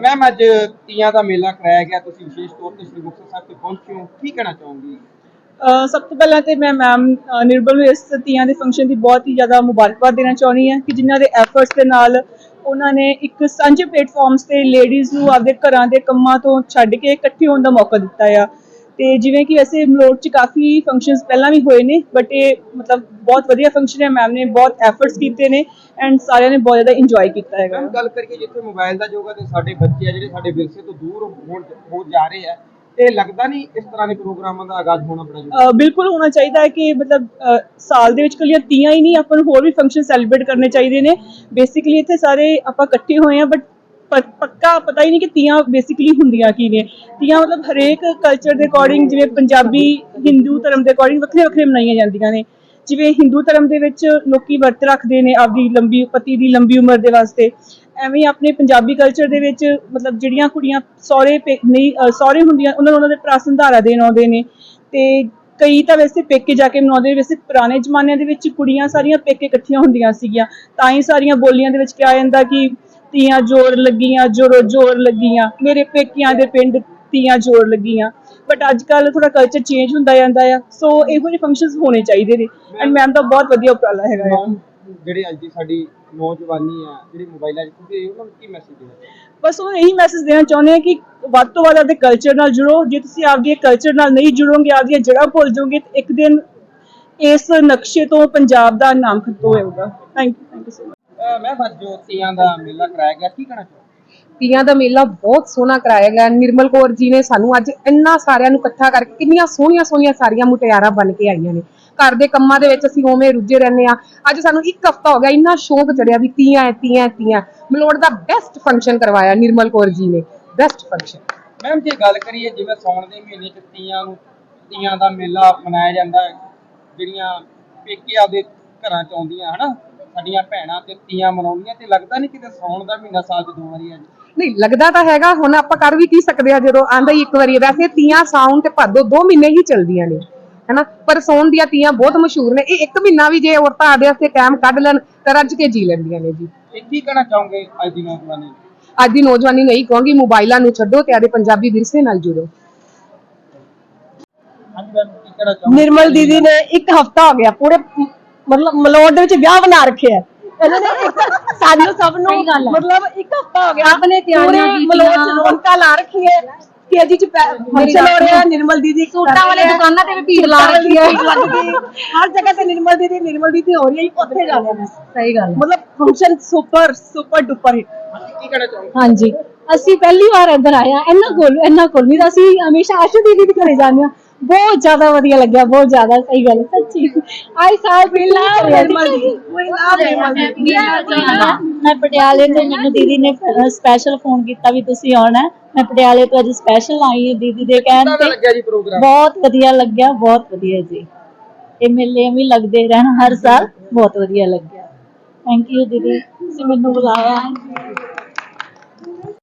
Ma'am ਅੱਜ ਤੀਆਂ ਦਾ ਮੇਲਾ ਕਰਾਇਆ ਗਿਆ। ਤੁਸੀਂ ਵਿਸ਼ੇਸ਼ ਤੌਰ ਤੇ ਸ਼੍ਰੀ ਮੁਕਤਸਰ ਸਾਹਿਬ ਤੇ ਪਹੁੰਚੇ ਹੋ। ਕੀ ਕਹਿਣਾ ਚਾਹੋਗੇ? ਸਭ ਤੋਂ ਪਹਿਲਾਂ ਤੇ ਮੈਂ ਮੈਮ ਨਿਰਬਲ ਨੂੰ ਇਸ ਤੀਆਂ ਦੇ ਫੰਕਸ਼ਨ ਦੀ ਬਹੁਤ ਹੀ ਜ਼ਿਆਦਾ ਮੁਬਾਰਕਬਾਦ ਦੇਣਾ ਚਾਹੁੰਦੀ ਹਾਂ ਕਿ ਜਿਨ੍ਹਾਂ ਦੇ ਐਫਰਟਸ ਦੇ ਨਾਲ ਉਹਨਾਂ ਨੇ ਇੱਕ ਸਾਂਝੇ ਪਲੇਟਫਾਰਮਸ ਤੇ ਲੇਡੀਜ਼ ਨੂੰ ਆਪਦੇ ਘਰਾਂ ਦੇ ਕੰਮਾਂ ਤੋਂ ਛੱਡ ਕੇ ਇਕੱਠੇ ਹੋਣ ਦਾ ਮੌਕਾ ਦਿੱਤਾ ਆ। ਤੇ ਜਿਵੇਂ ਕਿ ਵੈਸੇ ਮਲੋਟ ਚ ਕਾਫੀ ਫੰਕਸ਼ਨਸ ਪਹਿਲਾਂ ਵੀ ਹੋਏ ਨੇ ਬਟ ਇਹ ਮਤਲਬ ਬਹੁਤ ਵਧੀਆ ਫੰਕਸ਼ਨ ਹੈ ਮੈਮ ਨੇ ਬਹੁਤ ਐਫਰਟਸ ਕੀਤੇ ਨੇ ਐਂਡ ਸਾਰਿਆਂ ਨੇ ਬਹੁਤ ਜ਼ਿਆਦਾ ਇੰਜੋਏ ਕੀਤਾ ਹੈਗਾ। ਮੈਮ ਗੱਲ ਕਰੀਏ ਜਿੱਥੇ ਮੋਬਾਈਲ ਦਾ ਯੁੱਗ ਤੇ ਸਾਡੇ ਬੱਚੇ ਆ ਜਿਹੜੇ ਸਾਡੇ ਵਿਰਸੇ ਤੋਂ ਦੂਰ ਹੋਣ ਹੋ ਜਾ ਰਹੇ ਆ ਤੇ ਲੱਗਦਾ ਨਹੀਂ ਇਸ ਤਰ੍ਹਾਂ ਦੇ ਪ੍ਰੋਗਰਾਮਾਂ ਦਾ ਆਗਾਜ਼ ਹੋਣਾ ਬੜਾ ਜ਼ਰੂਰੀ ਬਿਲਕੁਲ ਹੋਣਾ ਚਾਹੀਦਾ ਹੈ ਕਿ ਮਤਲਬ ਸਾਲ ਦੇ ਵਿੱਚ ਕੱਲੀਆਂ ਤੀਆਂ ਹੀ ਨਹੀਂ ਆਪਾਂ ਨੂੰ ਹੋਰ ਵੀ ਫੰਕਸ਼ਨ ਸੈਲੀਬ੍ਰੇਟ ਕਰਨੇ ਚਾਹੀਦੇ ਨੇ। ਬੇਸਿਕਲੀ ਇੱਥੇ ਸਾਰੇ ਆਪਾਂ ਇਕੱਠੇ ਹੋਏ ਆ ਬਟ ਪੱਕਾ ਪਤਾ ਹੀ ਨਹੀਂ ਕਿ ਤੀਆਂ ਬੇਸਿਕਲੀ ਹੁੰਦੀਆਂ ਕੀ ਨੇ। ਤੀਆਂ ਮਤਲਬ ਹਰੇਕ ਕਲਚਰ ਦੇ ਅਕੋਰਡਿੰਗ ਜਿਵੇਂ ਪੰਜਾਬੀ, ਹਿੰਦੂ ਧਰਮ ਦੇ ਅਕੋਰਡਿੰਗ ਵੱਖਰੇ ਵੱਖਰੇ ਮਨਾਈਆਂ ਜਾਂਦੀਆਂ ਨੇ। ਜਿਵੇਂ ਹਿੰਦੂ ਧਰਮ ਦੇ ਵਿੱਚ ਲੋਕੀ ਵਰਤ ਰੱਖਦੇ ਨੇ ਆਪਦੀ ਲੰਬੀ, ਪਤੀ ਦੀ ਲੰਬੀ ਉਮਰ ਦੇ ਵਾਸਤੇ। ਐਵੇਂ ਆਪਣੇ ਪੰਜਾਬੀ ਕਲਚਰ ਦੇ ਵਿੱਚ ਮਤਲਬ ਜਿਹੜੀਆਂ ਕੁੜੀਆਂ ਸਹੁਰੇ ਪੇ- ਨਹੀਂ ਸਹੁਰੇ ਹੁੰਦੀਆਂ, ਉਹਨਾਂ ਨੂੰ ਉਹਨਾਂ ਦੇ ਭਰਾ ਸੰਧਾਰਾ ਦੇਣ ਆਉਂਦੇ ਨੇ। ਤੇ ਕਈ ਤਾਂ ਵੈਸੇ ਪੇਕੇ ਜਾ ਕੇ ਮਨਾਉਂਦੇ ਨੇ, ਵੈਸੇ ਪੁਰਾਣੇ ਜ਼ਮਾਨਿਆਂ ਦੇ ਵਿੱਚ ਕੁੜੀਆਂ ਸਾਰੀਆਂ ਪੇਕੇ ਇਕੱਠੀਆਂ ਹੁੰਦੀਆਂ ਸੀਗੀਆਂ। ਤਾਂ ਹੀ ਸਾਰੀਆਂ ਬੋਲੀਆਂ ਦੇ ਵਿੱਚ ਕਿਹਾ ਜਾਂਦਾ ਕਿ ਤੀਆਂ ਜੋਰ ਲੱਗੀਆਂ ਜੋਰੋ ਜੋਰ ਲੱਗੀਆਂ। ਮੇਰੇ ਪੇਕਿਆਂ ਦੇ ਪਿੰਡ ਤੀਆਂ ਜੋਰ ਲੱਗੀਆਂ। ਬਟ ਅੱਜ ਕੱਲ ਥੋੜਾ ਕਲਚਰ ਚੇਂਜ ਹੁੰਦਾ ਜਾਂਦਾ ਆ। ਸੋ ਇਹੋ ਜਿਹੇ ਫੰਕਸ਼ਨਸ ਹੋਣੇ ਚਾਹੀਦੇ ਨੇ। ਐਂਡ ਮੈਮ ਦਾ ਬਹੁਤ ਵਧੀਆ ਉਪਰਾਲਾ ਹੈਗਾ ਆ। ਜਿਹੜੇ ਅੱਜ ਦੀ ਸਾਡੀ ਨੌਜਵਾਨੀ ਆ ਜਿਹੜੀ ਮੋਬਾਈਲਾਂ 'ਚ ਕਿਉਂਕਿ ਉਹਨਾਂ ਨੂੰ ਕੀ ਮੈਸੇਜ ਦੇਣਾ ਬਸ ਉਹ ਇਹੀ ਮੈਸੇਜ ਦੇਣਾ ਚਾਹੁੰਦੇ ਹਾਂ ਕਿ ਵੱਧ ਤੋਂ ਵੱਧ ਆਪਣੇ ਕਲਚਰ ਨਾਲ ਜੁੜੋ। ਜੇ ਤੁਸੀਂ ਆਪਦੇ ਕਲਚਰ ਨਾਲ ਨਹੀਂ ਜੁੜੋਗੇ ਆਪਦੀਆਂ ਜੜ੍ਹਾਂ ਭੁੱਲ ਜਾਓਗੇ ਤੇ ਇੱਕ ਦਿਨ ਇਸ ਨਕਸ਼ੇ ਤੋਂ ਪੰਜਾਬ ਦਾ ਨਾਮ ਖਤਮ ਹੋਏਗਾ। Thank you thank you so much ਮੈਂ ਤੀਆਂ ਦਾ ਮੇਲਾ ਕਰਾਇਆ ਗਿਆ ਕੀ ਕਹਿਣਾ ਚਾਹੋਗੇ? ਤੀਆਂ ਦਾ ਮੇਲਾ ਬਹੁਤ ਸੋਹਣਾ ਕਰਾਇਆ ਗਿਆ। ਨਿਰਮਲ ਕੌਰ ਜੀ ਨੇ ਸਾਨੂੰ ਅੱਜ ਇੰਨਾ ਸਾਰਿਆਂ ਨੂੰ ਇਕੱਠਾ ਕਰਕੇ ਕਿੰਨੀਆਂ ਸੋਹਣੀਆਂ ਸੋਹਣੀਆਂ ਸਾਰੀਆਂ ਮੁਟਿਆਰਾਂ ਬਣ ਕੇ ਆਈਆਂ ਨੇ। ਘਰ ਦੇ ਕੰਮਾਂ ਦੇ ਵਿੱਚ ਅਸੀਂ ਉਵੇਂ ਰੁੱਝੇ ਰਹਿੰਦੇ ਆ ਅੱਜ ਸਾਨੂੰ ਇੱਕ ਹਫਤਾ ਹੋ ਗਿਆ ਇੰਨਾ ਸ਼ੌਕ ਚੜਿਆ ਵੀ ਤੀਆਂ ਹੈ, ਤੀਆਂ ਤੀਆਂ ਮਲੋੜ ਦਾ ਬੈਸਟ ਫੰਕਸ਼ਨ ਕਰਵਾਇਆ ਨਿਰਮਲ ਕੌਰ ਜੀ ਨੇ। ਬੈਸਟ ਫੰਕਸ਼ਨ ਮੈਮ ਜੇ ਗੱਲ ਕਰੀਏ ਜਿਵੇਂ ਸਾਉਣ ਦੇ ਮਹੀਨੇ 'ਚ ਤੀਆਂ ਨੂੰ ਤੀਆਂ ਦਾ ਮੇਲਾ ਮਨਾਇਆ ਜਾਂਦਾ ਜਿਹੜੀਆਂ ਪੇਕੇ ਆਪਦੇ ਘਰਾਂ 'ਚ ਆਉਂਦੀਆਂ ਹਨਾ? ਸਾਡੀਆਂ ਭੈਣਾਂ ਤੇ ਤੀਆਂ ਮਨਾਉਂਦੀਆਂ ਤੇ ਲੱਗਦਾ ਨਹੀਂ ਕਿਤੇ ਸਾਉਣ ਦਾ ਮਹੀਨਾ ਸਾਲ 'ਚ ਦੋ ਵਾਰੀ ਆ ਜੀ। ਨਹੀਂ ਲੱਗਦਾ ਤਾਂ ਹੈਗਾ ਹੁਣ ਆਪਾਂ ਕਰ ਵੀ ਕੀ ਸਕਦੇ ਆ ਜਦੋਂ ਆਂਦਾ ਹੀ ਇੱਕ ਵਾਰੀ। ਵੈਸੇ ਤੀਆਂ ਸਾਉਣ ਤੇ ਭਾਦੋ ਦੋ ਮਹੀਨੇ ਹੀ ਚੱਲਦੀਆਂ ਨੇ ਹੈਨਾ? ਪਰ ਸੌਣ ਦੀਆਂ ਤੀਆਂ ਬਹੁਤ ਮਸ਼ਹੂਰ ਨੇ। ਇਹ ਇੱਕ ਮਹੀਨਾ ਵੀ ਜੇ ਔਰਤਾਂ ਆਦੇ ਵਾਸਤੇ ਟਾਈਮ ਕੱਢ ਲੈਣ ਤਾਂ ਰੱਜ ਕੇ ਜੀ ਲੈਂਦੀਆਂ ਨੇ ਜੀ। ਕੀ ਕਹਿਣਾ ਚਾਹੋਗੇ ਅੱਜ ਦੀ ਨੌਜਵਾਨੀ? ਨੂੰ? ਅੱਜ ਦੀ ਨੌਜਵਾਨੀ ਨੂੰ ਇਹੀ ਕਹਾਂਗੀ ਮੋਬਾਈਲਾਂ ਨੂੰ ਛੱਡੋ ਤੇ ਆਦੇ ਪੰਜਾਬੀ ਵਿਰਸੇ ਨਾਲ ਜੁੜੋ। ਹਾਂਜੀ ਮੈਮ ਕੀ ਕਹਿਣਾ ਚਾਹੋਗੇ? ਨਿਰਮਲ ਦੀਦੀ ਨੇ ਇੱਕ ਹਫਤਾ ਹੋ ਗਿਆ ਪੂਰੇ ਮਤਲਬ ਮਲੋਟ ਦੇ ਵਿੱਚ ਵਿਆਹ ਬਣਾ ਰੱਖਿਆ ਹੈ। ਇਹਨਾਂ ਨੇ ਇੱਕ- ਸਾਨੂੰ ਸਭ ਨੂੰ ਮਤਲਬ ਇੱਕ ਹਫਤਾ ਹੋ ਗਿਆ ਆਪਣੇ ਤਿਆਰੀਆਂ ਦੀ ਮਲੋਟ ਚ ਰੌਣਕਾਂ ਲਾ ਰੱਖੀ ਹੈ ਤੇਜੀ ਚ ਫੰਕਸ਼ਨ ਹੋ ਰਿਹਾ ਨਿਰਮਲ ਦੀਦੀ ਸੂਟਾਂ ਵਾਲੇ ਦੁਕਾਨਾਂ ਤੇ ਵੀ ਭੀੜ ਲਾ ਰੱਖੀ ਹੈ। ਲੱਗ ਗਈ ਹਰ ਜਗ੍ਹਾ ਤੇ ਨਿਰਮਲ ਦੀਦੀ ਨਿਰਮਲ ਦੀਦੀ ਹੋ ਰਹੀ ਹੈ ਉੱਥੇ ਜਾਣਾ ਮੈਂ ਸਹੀ ਗੱਲ ਮਤਲਬ function super super duper hit. ਕੀ ਕਹਿਣਾ ਚਾਹੋਗੇ? ਹਾਂਜੀ। ਅਸੀਂ ਪਹਿਲੀ ਵਾਰ ਇੱਧਰ ਆਏ ਆ ਇਹਨਾਂ ਕੋਲ ਇਹਨਾਂ ਕੋਲ ਨਹੀਂ ਤਾਂ ਅਸੀਂ ਹਮੇਸ਼ਾ ਆਸ਼ੂ ਦੀਦੀ ਦੇ ਘਰੇ ਜਾਂਦੇ ਆ ਬਹੁਤ ਜ਼ਿਆਦਾ ਵਧੀਆ ਲੱਗਿਆ ਬਹੁਤ ਜ਼ਿਆਦਾ ਸਹੀ ਗੱਲ ਸੱਚੀ। ਆਈ ਸਾਲ ਪਹਿਲਾਂ ਮੈਂ ਪਟਿਆਲੇ ਤੋਂ ਮੈਨੂੰ ਦੀਦੀ ਨੇ ਸਪੈਸ਼ਲ ਫੋਨ ਕੀਤਾ ਵੀ ਤੁਸੀਂ ਆਉਣਾ। ਮੈਂ ਪਟਿਆਲੇ ਤੋਂ ਅੱਜ ਸਪੈਸ਼ਲ ਆਈ ਹਾਂ ਦੀਦੀ ਦੇ ਕਹਿਣ ਤੇ। ਬਹੁਤ ਵਧੀਆ ਲੱਗਿਆ ਬਹੁਤ ਵਧੀਆ ਜੀ। ਇਹ ਮੇਲੇ ਵੀ ਲੱਗਦੇ ਰਹਿਣ ਹਰ ਸਾਲ ਬਹੁਤ ਵਧੀਆ ਲੱਗਿਆ। ਥੈਂਕ ਯੂ ਦੀਦੀ ਤੁਸੀਂ ਮੈਨੂੰ ਬੁਲਾਇਆ।